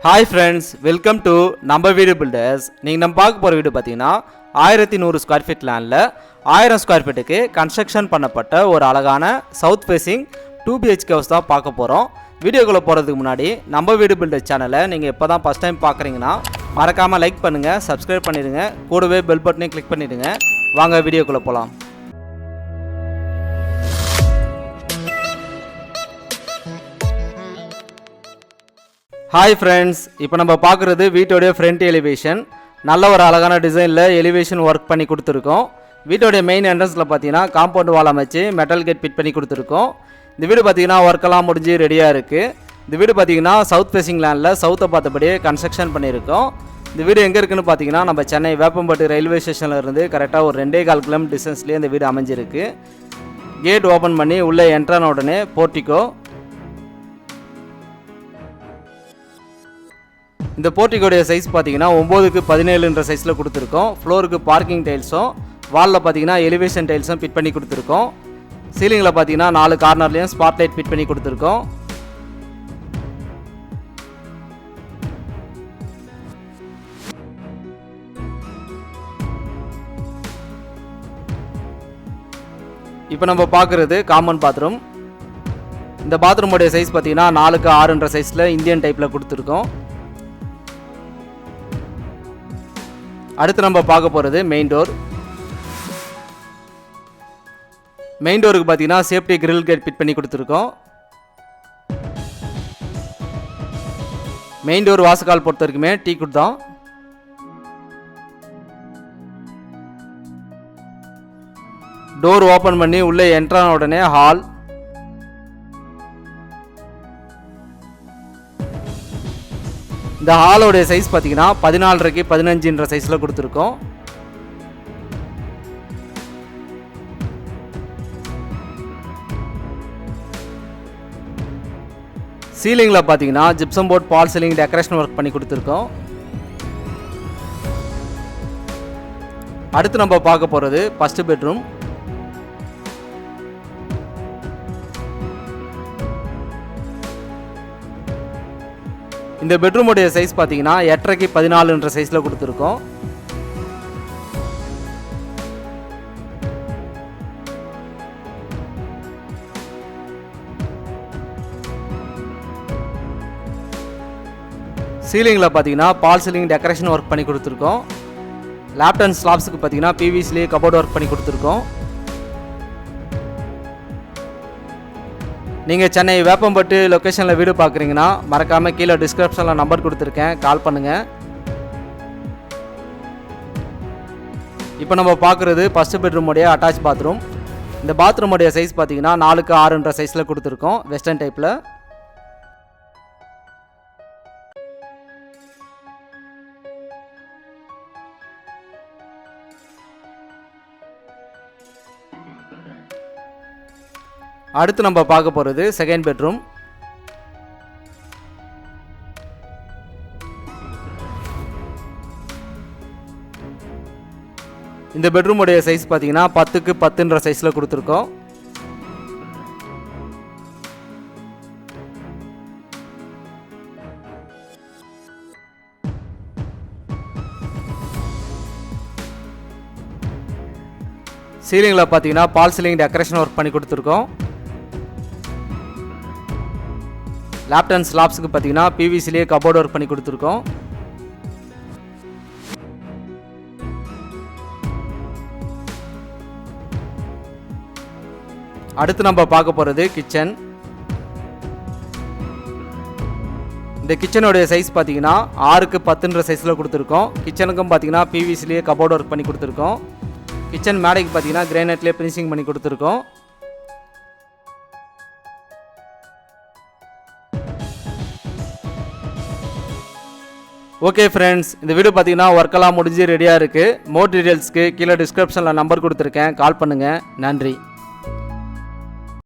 Hi friends welcome to நம்ம வீடு filters நீங்கள் நம்ம பார்க்க போகிற வீடு பார்த்தீங்கன்னா ஆயிரத்தி நூறு ஸ்கொயர் ஃபீட் லேண்டில் ஆயிரம் ஸ்கொயர் ஃபீட்டுக்கு கன்ஸ்ட்ரக்ஷன் பண்ணப்பட்ட ஒரு அழகான south facing two BHK house தான் பார்க்க போகிறோம் வீடியோக்குள்ளே போகிறதுக்கு முன்னாடி நம்ம வீடு பில்டர் சேனலை நீங்கள் இப்போ தான் ஃபஸ்ட் டைம் பார்க்குறீங்கன்னா மறக்காமல் லைக் பண்ணுங்கள் சப்ஸ்கிரைப் பண்ணிடுங்க கூடவே பெல் பட்டனையும் கிளிக் பண்ணிவிடுங்க வாங்க வீடியோக்குள்ளே போகலாம் ஹாய் ஃப்ரெண்ட்ஸ் இப்போ நம்ம பார்க்குறது வீட்டோடைய ஃப்ரண்ட் எலிவேஷன் நல்ல ஒரு அழகான டிசைனில் எலிவேஷன் ஒர்க் பண்ணி கொடுத்துருக்கோம். வீட்டோடைய மெயின் என்ட்ரன்ஸில் பார்த்தீங்கன்னா காம்பவுண்ட் வால் அமைச்சு மெட்டல் கேட் ஃபிட் பண்ணி கொடுத்துருக்கோம். இந்த வீடு பார்த்தீங்கன்னா ஒர்க்கெல்லாம் முடிஞ்சு ரெடியாக இருக்குது இந்த வீடு பார்த்தீங்கன்னா சவுத் ஃபேசிங் லேண்டில் சவுத்தை பார்த்தபடியே கன்ஸ்ட்ரக்ஷன் பண்ணியிருக்கோம். இந்த வீடு எங்கே இருக்குதுன்னு பார்த்தீங்கன்னா நம்ம சென்னை வேப்பம்பட்டு ரயில்வே ஸ்டேஷனில் இருந்து கரெக்டாக ஒரு ரெண்டே கால் கிலோமீட்டர் டிஸ்டன்ஸ்லேயே இந்த வீடு அமைஞ்சிருக்கு. கேட் ஓப்பன் பண்ணி உள்ளே என்ட்ரான உடனே போர்ட்டிக்கோ இந்த போர்ட்டிகோடைய சைஸ் பார்த்தீங்கன்னா ஒம்போதுக்கு பதினேழுன்ற சைஸில் கொடுத்துருக்கோம். ஃப்ளோருக்கு பார்க்கிங் டைல்ஸும் வாலில் பார்த்தீங்கன்னா எலிவேஷன் டைல்ஸும் ஃபிட் பண்ணி கொடுத்துருக்கோம். சீலிங்கில் பார்த்தீங்கன்னா நாலு கார்னர்லேயும் ஸ்பாட் லைட் ஃபிட் பண்ணி கொடுத்துருக்கோம். இப்போ நம்ம பார்க்குறது காமன் பாத்ரூம் இந்த பாத்ரூமோடைய சைஸ் பார்த்தீங்கன்னா நாலுக்கு ஆறுன்ற சைஸில் இந்தியன் டைப்பில் கொடுத்துருக்கோம். அடுத்து நம்ம பார்க்க போகிறது மெயின் டோர் மெயின் டோருக்கு பார்த்தீங்கன்னா சேஃப்டி கிரில் கேட் ஃபிட் பண்ணி கொடுத்துருக்கோம். மெயின் டோர் வாசக்கால் பொறுத்த வரைக்குமே டீ கொடுத்தோம் டோர் ஓப்பன் பண்ணி உள்ளே என்ட்ரான உடனே ஹால் இந்த ஹாலோடைய சைஸ் பார்த்தீங்கன்னா பதினாலரைக்கு பதினஞ்சுன்ற சைஸில் கொடுத்துருக்கோம். சீலிங்கில் பார்த்தீங்கன்னா gypsum board fall ceiling decoration work பண்ணி கொடுத்துருக்கோம். அடுத்து நம்ம பார்க்க போகிறது ஃபஸ்ட்டு பெட்ரூம் இந்த பெட்ரூமுடைய சைஸ் பார்த்தீங்கன்னா எட்டரைக்கு பதினாலுன்ற சைஸில் கொடுத்துருக்கோம். சீலிங்கில் பார்த்தீங்கன்னா பால் சீலிங் டெக்கரேஷன் ஒர்க் பண்ணி கொடுத்துருக்கோம். லேப்டன் ஸ்லாப்ஸுக்கு பார்த்தீங்கன்னா பிவிசிலேயே கபோர்டு ஒர்க் பண்ணி கொடுத்துருக்கோம். நீங்கள் சென்னை வேப்பம்பட்டு லொக்கேஷனில் வீடு பார்க்குறீங்கன்னா மறக்காமல் கீழே டிஸ்கிரிப்ஷனில் நம்பர் கொடுத்துருக்கேன். கால் பண்ணுங்கள் இப்போ நம்ம பார்க்குறது ஃபஸ்ட்டு பெட்ரூமுடைய அட்டாச் பாத்ரூம் இந்த பாத்ரூமுடைய சைஸ் பார்த்தீங்கன்னா நாலுக்கு ஆறுன்ற சைஸில் கொடுத்துருக்கோம் வெஸ்டர்ன் டைப்பில் அடுத்து நம்ம பார்க்க போகிறது செகண்ட் பெட்ரூம் இந்த பெட்ரூமுடைய சைஸ் பார்த்தீங்கன்னா பத்துக்கு பத்துன்ற சைஸில் கொடுத்துருக்கோம். சீலிங்கில் பார்த்தீங்கன்னா பால் சீலிங் டெக்கரேஷன் ஒர்க் பண்ணி கொடுத்துருக்கோம். லேப்டன் ஸ்லாப்ஸுக்கு பார்த்தீங்கன்னா பிவிசிலேயே கபோர்டு ஒர்க் பண்ணி கொடுத்துருக்கோம். அடுத்து நம்ம பார்க்க போகிறது கிச்சன் இந்த கிச்சனுடைய சைஸ் பார்த்தீங்கன்னா ஆறுக்கு பத்துன்ற சைஸில் கொடுத்துருக்கோம். கிச்சனுக்கும் பார்த்தீங்கன்னா பிவிசிலேயே கபோர்டு ஒர்க் பண்ணி கொடுத்துருக்கோம். கிச்சன் மேடைக்கு பார்த்தீங்கன்னா கிரானைட்லேயே ஃபினிஷிங் பண்ணி கொடுத்துருக்கோம். ஓகே ஃப்ரெண்ட்ஸ் இந்த வீடியோ பார்த்தீங்கன்னா ஒர்க்கெல்லாம் முடிஞ்சு ரெடியாக இருக்குது மோர் டீட்டெயில்ஸ்க்கு கீழே டிஸ்கிரிப்ஷனில் நம்பர் கொடுத்துருக்கேன். கால் பண்ணுங்கள் நன்றி.